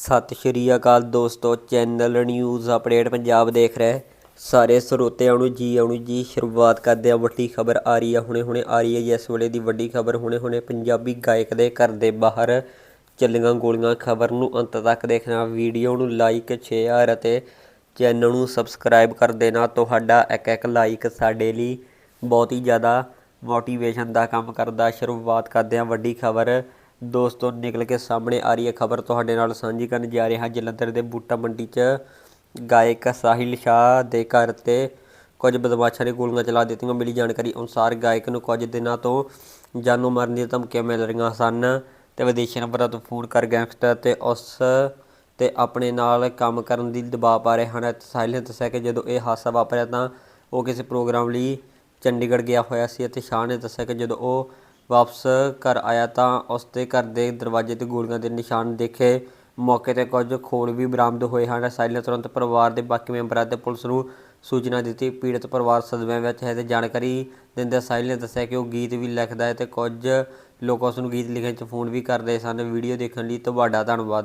ਸਤਿ ਸ਼੍ਰੀ ਅਕਾਲ ਦੋਸਤੋ, channel news update Punjab ਦੇਖ ਰਹੇ। ਸਾਰੇ ਸਰੋਤਿਆਂ ਨੂੰ ਜੀ ਆਉਣ ਜੀ ਸ਼ੁਰੂਆਤ ਕਰਦੇ ਆ ਵੱਡੀ ਖਬਰ ਆ ਰਹੀ ਹੈ ਹੁਣੇ ਹੁਣੇ, ਆ ਰਹੀ ਹੈ ਜੀ ਇਸ ਵੇਲੇ ਦੀ ਵੱਡੀ ਖਬਰ। ਹੁਣੇ ਹੁਣੇ ਪੰਜਾਬੀ ਗਾਇਕ ਦੇ ਘਰ ਦੇ ਬਾਹਰ ਚੱਲੀਆਂ ਗੋਲੀਆਂ। ਖਬਰ ਨੂੰ ਅੰਤ ਤੱਕ ਦੇਖਣਾ, ਵੀਡੀਓ ਨੂੰ ਲਾਈਕ ਸ਼ੇਅਰ ਅਤੇ ਚੈਨਲ ਨੂੰ ਸਬਸਕ੍ਰਾਈਬ ਕਰ ਦੇਣਾ। ਤੁਹਾਡਾ ਇੱਕ ਇੱਕ ਲਾਈਕ ਸਾਡੇ ਲਈ ਬਹੁਤ ਹੀ ਜ਼ਿਆਦਾ ਮੋਟੀਵੇਸ਼ਨ ਦਾ ਕੰਮ ਕਰਦਾ। ਸ਼ੁਰੂਆਤ ਕਰਦੇ ਹਾਂ ਵੱਡੀ ਖਬਰ। ਦੋਸਤੋ, ਨਿਕਲ ਕੇ ਸਾਹਮਣੇ ਆ ਰਹੀ ਹੈ ਖਬਰ ਤੁਹਾਡੇ ਨਾਲ ਸਾਂਝੀ ਕਰਨ ਜਾ ਰਿਹਾ ਜਲੰਧਰ ਦੇ ਬੂਟਾ ਮੰਡੀ 'ਚ ਗਾਇਕ ਸਾਹਿਲ ਸ਼ਾਹ ਦੇ ਘਰ ਤੇ ਕੁਝ ਬਦਮਾਸ਼ਾਂ ਨੇ ਗੋਲੀਆਂ ਚਲਾ ਦਿੱਤੀਆਂ। ਮਿਲੀ ਜਾਣਕਾਰੀ ਅਨੁਸਾਰ ਗਾਇਕ ਨੂੰ ਕੁਝ ਦਿਨਾਂ ਤੋਂ ਜਾਨੋਂ ਮਾਰਨ ਦੀਆਂ ਧਮਕੀਆਂ ਮਿਲ ਰਹੀਆਂ ਸਨ ਤੇ ਵਿਦੇਸ਼ੀ ਨੰਬਰਾਂ ਤੋਂ ਫੋਨ ਕਰ ਗੈਂਗਸਟਰ ਤੇ ਉਸ ਤੇ ਆਪਣੇ ਨਾਲ ਕੰਮ ਕਰਨ ਦੀ ਦਬਾਅ ਪਾ ਰਹੇ ਹਨ। ਅਤੇ ਸਾਹਿਲ ਨੇ ਦੱਸਿਆ ਕਿ ਜਦੋਂ ਇਹ ਹਾਦਸਾ ਵਾਪਰਿਆ ਤਾਂ ਉਹ ਕਿਸੇ ਪ੍ਰੋਗਰਾਮ ਲਈ ਚੰਡੀਗੜ੍ਹ ਗਿਆ ਹੋਇਆ ਸੀ। ਅਤੇ ਸ਼ਾਹ ਨੇ ਦੱਸਿਆ ਕਿ ਜਦੋਂ ਉਹ ਵਾਪਸ ਘਰ ਆਇਆ ਤਾਂ ਉਸ ਦੇ ਘਰ ਦੇ ਦਰਵਾਜ਼ੇ ਤੇ ਗੋਲੀਆਂ ਦੇ ਨਿਸ਼ਾਨ ਦੇਖੇ। ਮੌਕੇ ਤੇ ਕੁਝ ਖੋਲ ਵੀ ਬਰਾਮਦ ਹੋਏ ਹਨ। ਸਾਈਲੈਂਸ ਤੁਰੰਤ ਪਰਿਵਾਰ ਦੇ ਬਾਕੀ ਮੈਂਬਰਾਂ ਅਤੇ ਪੁਲਿਸ ਨੂੰ ਸੂਚਨਾ ਦਿੱਤੀ। ਪੀੜਤ ਪਰਿਵਾਰ ਸਦਮੇ ਵਿੱਚ ਹੈ ਤੇ ਜਾਣਕਾਰੀ ਦਿੰਦੇ ਸਾਹਿਲ ਨੇ ਦੱਸਿਆ ਕਿ ਉਹ ਗੀਤ ਵੀ ਲਿਖਦਾ ਹੈ ਤੇ ਕੁਝ ਲੋਕ ਉਸ ਨੂੰ ਗੀਤ ਲਿਖਣ 'ਚ ਫੋਨ ਵੀ ਕਰਦੇ ਸਨ। ਵੀਡੀਓ ਦੇਖਣ ਲਈ ਤੁਹਾਡਾ ਧੰਨਵਾਦ।